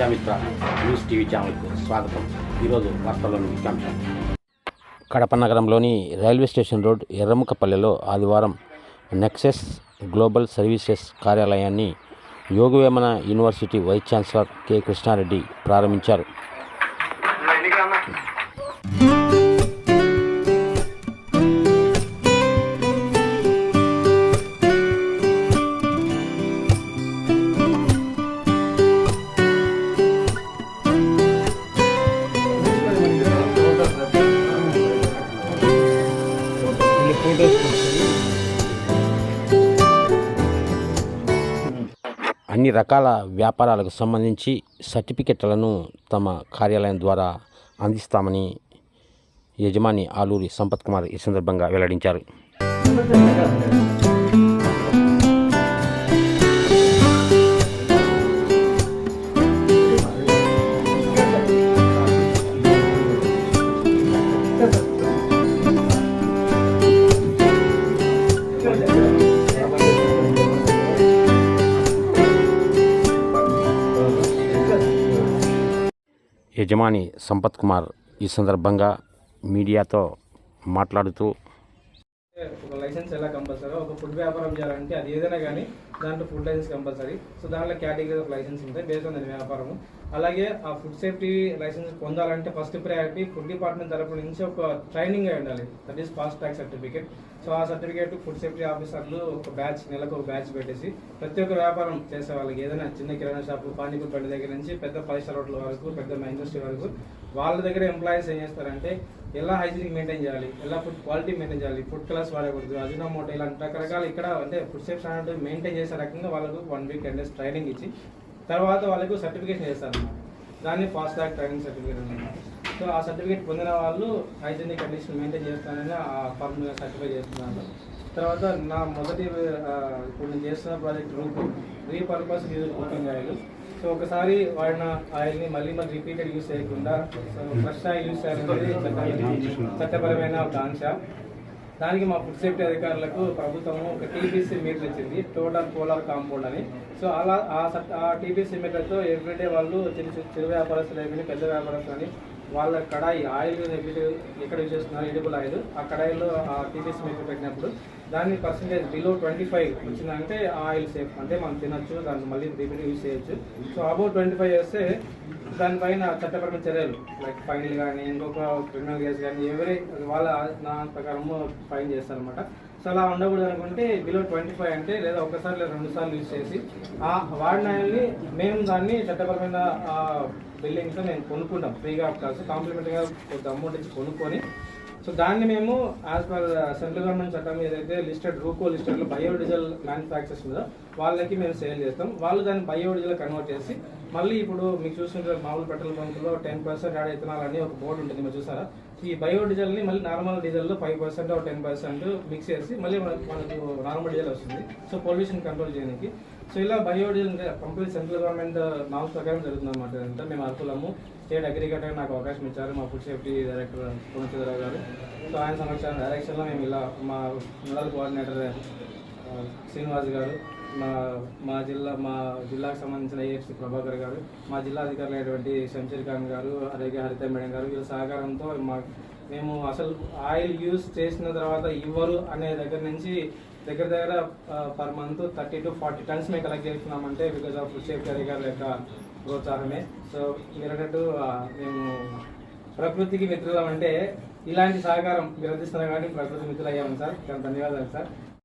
Prajamitra news TV ఛానల్కు స్వాగతం. ఈరోజు వార్తల్లోని ముఖ్యాంశం. కడప నగరంలోని రైల్వే స్టేషన్ రోడ్ ఎర్రముకపల్లెలో ఆదివారం నెక్సెస్ గ్లోబల్ సర్వీసెస్ కార్యాలయాన్ని Yogi Vemana university vice chancellor K Krishna Reddy ప్రారంభించారు. అన్ని రకాల వ్యాపారాలకు సంబంధించి సర్టిఫికెట్లను తమ కార్యాలయం ద్వారా అందిస్తామని యజమాని ఆలూరి సంపత్ కుమార్ ఈ సందర్భంగా వెల్లడించారు. యజమాని సంపత్ కుమార్ ఈ సందర్భంగా మీడియాతో మాట్లాడుతూ ఒక లైసెన్స్ ఎలా కంపల్సరీ ఒక ఫుడ్ వ్యాపారం చేయాలంటే అది ఏదైనా కానీ దాంట్లో ఫుడ్ లైసెన్స్ కంపల్సరీ సో దాంట్లో కేటగిరీస్ ఆఫ్ లైసెన్స్ ఉంటాయి బేస్డ్ ఆన్ దాని వ్యాపారము. అలాగే ఆ ఫుడ్ సేఫ్టీ లైసెన్స్ పొందాలంటే ఫస్ట్ ప్రయారిటీ ఫుడ్ డిపార్ట్మెంట్ తరపు నుంచి ఒక ట్రైనింగ్ అయి ఉండాలి. That is fast track certificate so ఆ సర్టిఫికేట్ ఫుడ్ సేఫ్టీ ఆఫీసర్లు ఒక బ్యాచ్ నెలకు ఒక బ్యాచ్ పెట్టేసి ప్రతి ఒక్క వ్యాపారం చేసే వాళ్ళకి ఏదైనా చిన్న కిరాణా షాపు పానీపూరి బండి దగ్గర నుంచి పెద్ద ఫైవ్ స్టార్ హోటల్ వరకు పెద్ద ఇండస్ట్రీ వరకు వాళ్ళ దగ్గర ఎంప్లాయీస్ ఏం చేస్తారంటే ఎలా హైజీనిక్ మెయింటైన్ చేయాలి? ఎలా ఫుడ్ క్వాలిటీ మెయింటైన్ చేయాలి? ఫుడ్ కలర్స్ వాడకూడదు. అజినోమోటో ఇలాంటి రకరకాల ఇక్కడ అంటే ఫుడ్ సేఫ్ స్టాండర్డ్ మెయింటైన్ చేసి రకంగా వాళ్ళకు one week ten days training ఇచ్చి తర్వాత వాళ్ళకు సర్టిఫికేషన్ చేస్తారు దాన్ని ఫాస్ట్ ట్రాక్ ట్రైనింగ్ సర్టిఫికేట్ అనమాట సో ఆ సర్టిఫికేట్ పొందిన వాళ్ళు హైజీనిక్ కండిషన్ మెయింటైన్ చేస్తానని ఆ ఫార్మ్ సర్టిఫై చేస్తున్నారు. తర్వాత నా మొదటి ఇప్పుడు నేను చేస్తున్న ప్రాజెక్ట్ రూపు repurpose use cooking oil so ఒకసారి వాడిన ఆయిల్ని మళ్ళీ మళ్ళీ రిపీటెడ్ యూస్ చేయకుండా సో ఫ్రెష్ ఆయిల్ యూస్ చేయాలనేది చట్టపరమైన ఒక ఆంక్ష. దానికి మా ఫుడ్ సేఫ్టీ అధికారులకు ప్రభుత్వం ఒక టీపీసీ మీటర్ ఇచ్చింది టోటల్ పోలార్ కాంపౌండ్ అని. సో అలా ఆ టీపీసీ మీటర్తో ఎవ్రీడే వాళ్ళు చిన్న చిన్న చిరు వ్యాపారస్తులు అయిపోయి పెద్ద వ్యాపారస్తులు అని వాళ్ళ కడాయి ఆయిల్ ఎక్కడ యూజ్ చేస్తున్నారు? Edible oil. ఆ కడాయిలో ఆ టీపీసీ మీటర్ పెట్టినప్పుడు దాన్ని పర్సంటేజ్ బిలో ట్వంటీ ఫైవ్ వచ్చిందంటే ఆ ఆయిల్ సేఫ్ అంటే మనం తినచ్చు దాన్ని మళ్ళీ రిపీట్ యూజ్ చేయొచ్చు. సో అబౌట్ ట్వంటీ ఫైవ్ చేస్తే దానిపైన చట్టపరమైన చర్యలు లైక్ ఫైన్లు కానీ ఇంకొక క్రిమినల్ కేసు కానీ ఎవరి వాళ్ళ నా ప్రకారము ఫైన్ చేస్తారనమాట సో అలా ఉండకూడదు అనుకుంటే బిలో ట్వంటీ ఫైవ్ అంటే లేదా ఒకసారి లేదా రెండు సార్లు యూజ్ చేసి ఆ వాడినాయల్ని మేము దాన్ని చట్టపరమైన బిల్డింగ్తో మేము కొనుక్కుంటాం. ఫ్రీగా కాదు కాంప్లిమెంటరీగా కొంత అమౌంట్ ఇచ్చి కొనుక్కొని. సో దాన్ని మేము యాజ్ పర్ సెంట్రల్ గవర్నమెంట్ చట్టం ఏదైతే లిస్టెడ్ రూకో లిస్టెడ్లో బయోడీజల్ మ్యానుఫ్యాక్చర్స్ మీద వాళ్ళకి మేము సేల్ చేస్తాం. వాళ్ళు దాన్ని బయోడీజల్ కన్వర్ట్ చేసి మళ్ళీ ఇప్పుడు మీకు చూస్తుంటే మామూలు పెట్రోల్ బంకులో టెన్ పర్సెంట్ యాడ్ ఇథనాల్ అని ఒక బోర్డు ఉంటుంది మీరు చూసారా? ఈ బయోడీజల్ని మళ్ళీ normal డీజిల్లో five percent ten percent mix చేసి మళ్ళీ మనకు నార్మల్ డీజిల్ వస్తుంది. సో పొల్యూషన్ కంట్రోల్ చేయడానికి. సో ఇలా biodiesel complete central government norms ప్రకారం జరుగుతుంది అనమాట అంటే మేము అనుకూలము స్టేట్ అగ్రికల్చర్ నాకు అవకాశం ఇచ్చారు మా ఫుడ్ సేఫ్టీ డైరెక్టర్ పూర్ణచంద్రరావు గారు. సో ఆయన సమక్ష డైరెక్షన్లో మేము ఇలా మా నోడల్ కోఆర్డినేటర్ శ్రీనివాస్ గారు మా మా జిల్లా మా జిల్లాకు సంబంధించిన ఏఎఫ్సి ప్రభాకర్ గారు మా జిల్లా అధికారులు అయినటువంటి శంషీర్ ఖాన్ గారు అలాగే హరిత మేడం గారు వీళ్ళ సహకారంతో మా మేము అసలు ఆయిల్ యూస్ చేసిన తర్వాత ఇవ్వరు అనే దగ్గర నుంచి దగ్గర దగ్గర per month thirty to forty tons మేము కలెక్ట్ చేస్తున్నామంటే బికాజ్ ఆఫ్ ఫుడ్ గారి అధికారుల యొక్క ప్రోత్సాహమే. సో మీరు మేము ప్రకృతికి మిత్రులం అంటే ఇలాంటి సహకారం మీరు అందిస్తున్నారు కాబట్టి ప్రకృతి మిత్రులు అయ్యాము సార్. చాలా ధన్యవాదాలు సార్.